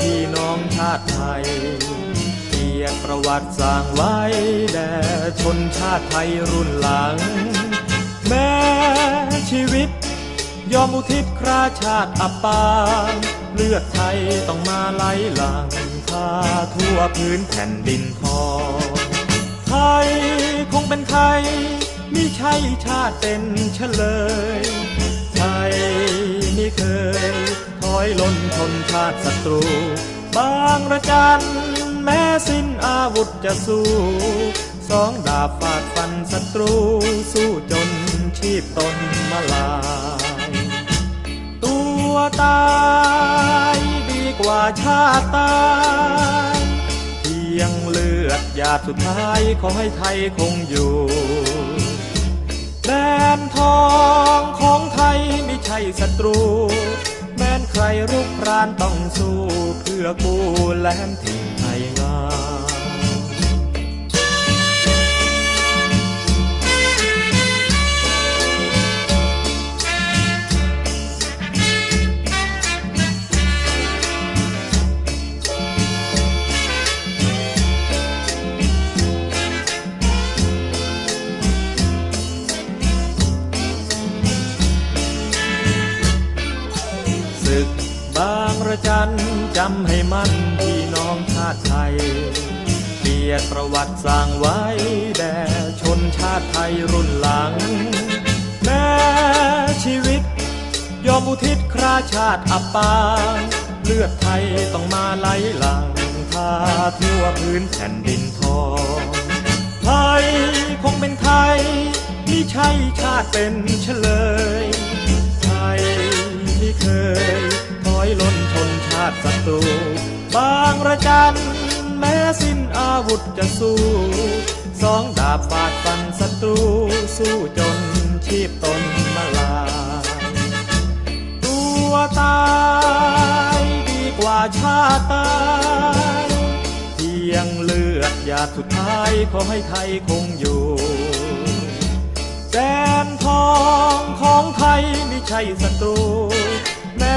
ที่น้องชาติไทย เกียรติประวัติสร้างไว้แด่ชนชาติไทยรุ่นหลัง แม้ชีวิต ยอมอุทิศคราชาติอับปางเลือดไทยต้องมาไหลหลังพาทั่วพื้นแผ่นดินทองไทยคงเป็นไทยมิใช่ชาติเป็นเฉลยไทยไม่เคย อยล้นชนชาติศัตรู บางระจันแม้สิ้นอาวุธจะสู้ สองดาบฟาดฟันศัตรู สู้จนชีพตนมาลาย ตัวตายดีกว่าชาติตายเพียงเลือดหยาดสุดท้ายขอให้ไทยคงอยู่แดนทองของไทยไม่ใช่ศัตรู รรุกรานต้องสู้เพื่อกู้แหลมถิ่นไทยงามศึกบาง ระจันจำให้มั่นพี่น้องชาติไทยเกียรติประวัติสร้างไว้แด่ชนชาติไทยรุ่นหลัง แม้ชีวิต ยอมอุทิศคราชาติอับปางเลือดไทยต้องมาไหลหลังพาทั่วพื้นแผ่นดินทองไทยคงเป็นไทยมิใช่ชาติเป็นเฉลยไทยไม่เคย ศัตรู บางระจันแม้สิ้นอาวุธจะสู้ สองดาบฟาดฟันศัตรู สู้จนชีพตนมาลา ตัวตายดีกว่าชาติตายเพียงเลือดหยาดสุดท้ายขอให้ไทยคงอยู่แดนทองของไทยไม่ใช่ศัตรู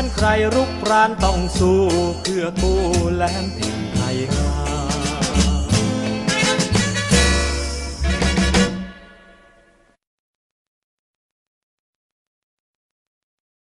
นใครรุกรานต้องสู้เพื่อกู้แหลมถิ่นไทย